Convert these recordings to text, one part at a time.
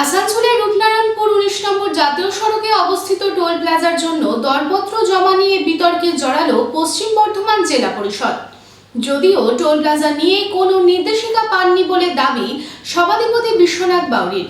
আসানসোলের রূপনারায়ণপুর উনিশ নম্বর জাতীয় সড়কে অবস্থিত টোল প্লাজার জন্য দরপত্র জমা নিয়ে বিতর্কে জড়ালো পশ্চিম বর্ধমান জেলা পরিষদ। যদিও টোল প্লাজা নিয়ে কোনো নির্দেশিকা পাননি বলে দাবি সভাধিপতি বিশ্বনাথ বাউরির।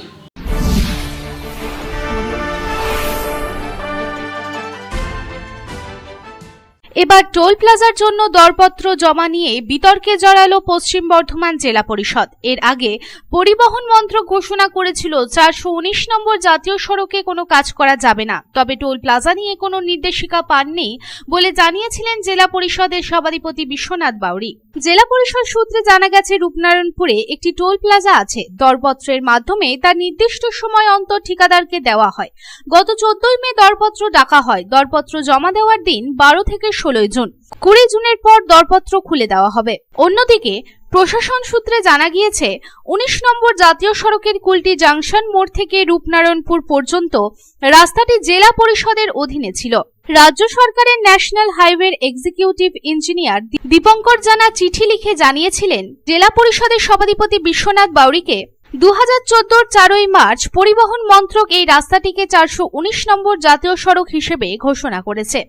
এবার টোল প্লাজার জন্য দরপত্র জমা নিয়ে বিতর্কে জড়ালো পশ্চিম বর্ধমান জেলা পরিষদ। এর আগে পরিবহন মন্ত্রক ঘোষণা করেছিল, চারশো উনিশ নম্বর জাতীয় সড়কে কোনো কাজ করা যাবে না। তবে টোল প্লাজা নিয়ে কোনো নির্দেশিকা পাননি বলে জানিয়েছিলেন জেলা পরিষদের সভাধিপতি বিশ্বনাথ বাউরি। জেলা পরিষদ সূত্রে জানা গেছে, রূপনারায়ণপুরে একটি টোল প্লাজা আছে। দরপত্রের মাধ্যমে তার নির্দিষ্ট সময় অন্তর ঠিকাদারকে দেওয়া হয়। গত চোদ্দই মে দরপত্র ডাকা হয়। দরপত্র জমা দেওয়ার দিন বারো থেকে ষোলোই জুন। কুড়ি জুনের পর দরপত্র খুলে দেওয়া হবে। অন্যদিকে, প্রশাসন সূত্রে জানা গিয়েছে, উনিশ নম্বর জাতীয় সড়কের কুলটি জাংশন মোড় থেকে রূপনারায়ণপুর পর্যন্ত রাস্তাটি জেলা পরিষদের অধীনে ছিল। রাজ্য সরকারের ন্যাশনাল হাইওয়ের এক্সিকিউটিভ ইঞ্জিনিয়ার দীপঙ্কর জানা চিঠি লিখে জানিয়েছিলেন, জেলা পরিষদের সভাধিপতি বিশ্বনাথ বাউরিকে দু হাজার চোদ্দোর চারই মার্চ পরিবহন মন্ত্রক এই রাস্তাটিকে চারশো উনিশ নম্বর জাতীয় সড়ক হিসেবে ঘোষণা করেছে।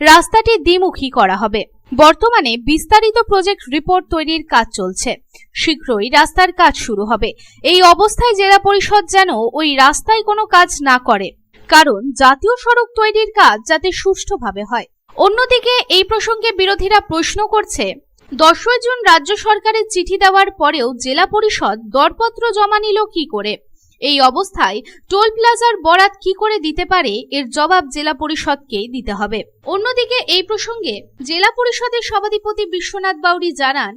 রাস্তাটি দ্বিমুখী করা হবে। বর্তমানে বিস্তারিত প্রজেক্ট রিপোর্ট তৈরির কাজ চলছে। শীঘ্রই রাস্তার কাজ শুরু হবে। এই অবস্থায় জেলা পরিষদ যেন ওই রাস্তায় কোনো কাজ না করে। কারণ জাতীয় সড়ক তৈরির কাজ যাতে সুষ্ঠুভাবে হয়। অন্যদিকে এই প্রসঙ্গে বিরোধীরা প্রশ্ন করছে, দশই জুন রাজ্য সরকারের চিঠি দেওয়ার পরেও জেলা পরিষদ দরপত্র জমা নিল কি করে? এই অবস্থায় টোল প্লাজার বরাত কি করে দিতে পারে? এর জবাব জেলা পরিষদকেই দিতে হবে। অন্যদিকে এই প্রসঙ্গে জেলা পরিষদের সভাধিপতি বিশ্বনাথ বাউরি জানান,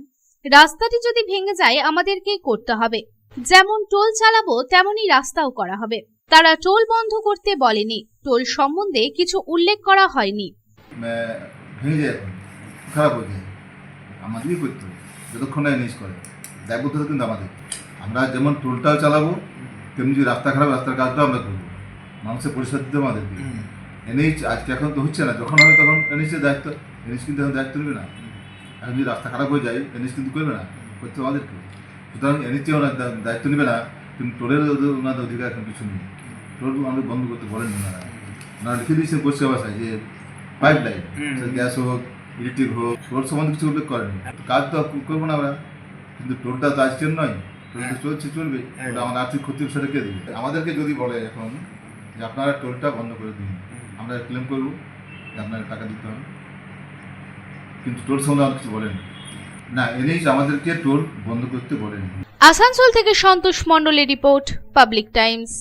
রাস্তাটি যদি ভেঙে যায় আমাদেরকেই করতে হবে। যেমন টোল চালাবো, তেমনই রাস্তাও করা হবে। তারা টোল বন্ধ করতে বলেনি। টোল সম্বন্ধে কিছু উল্লেখ করা হয়নি। ভেঙে যায় খারাপ হয়ে যায়। আমাদেরই করতে হবে। যতক্ষণ না এনএস করে। দায়বদ্ধ কিন্তু আমাদের। আমরা যেমন টোলটাও চালাবো তেমনি যদি রাস্তা খারাপ রাস্তার কাজটাও আমরা করব। মানুষের পরিষেবা দিতে হবে আমাদেরকে। এনএইচ আজকে এখন তো হচ্ছে না। যখন হবে তখন এনএইচের দায়িত্ব। এনএইচ কিন্তু এখন দায়িত্ব নেবে না। এখন যদি রাস্তা খারাপ হয়ে যায় এনএইচ কিন্তু করবে না। করতে আমাদেরকে। সুতরাং এনএইচে ওনার দায়িত্ব নেবে না। কিন্তু টোলের ওনাদের অধিকার এখন কিছু নেই। টোল আমাদের বন্ধ করতে বলেন ওনারা। ওনারা লিখে দিয়েছেন পরিষেবা বাসায় যে পাইপ লাইন গ্যাস হোক ইলেকট্রিক হোক টোল সম্বন্ধে কিছু উল্লেখ করেনি কাজ তো করব না আমরা কিন্তু টোলটা তো আজকের নয় টোল তো চলছে চলবে। ওটা আমার আর্থিক ক্ষতির বিষয়টা কে দেবে? আমাদেরকে যদি বলে এখন যে আপনারা টোলটা বন্ধ করে দিন আমরা ক্লেম করব যে আপনার টাকা দিতে হবে। কিন্তু টোল সম্বন্ধে আমার কিছু বলেন না এনেই আমাদেরকে টোল বন্ধ করতে বলেনি আসানসোল থেকে সন্তোষ মণ্ডলের রিপোর্ট পাবলিক টাইমস।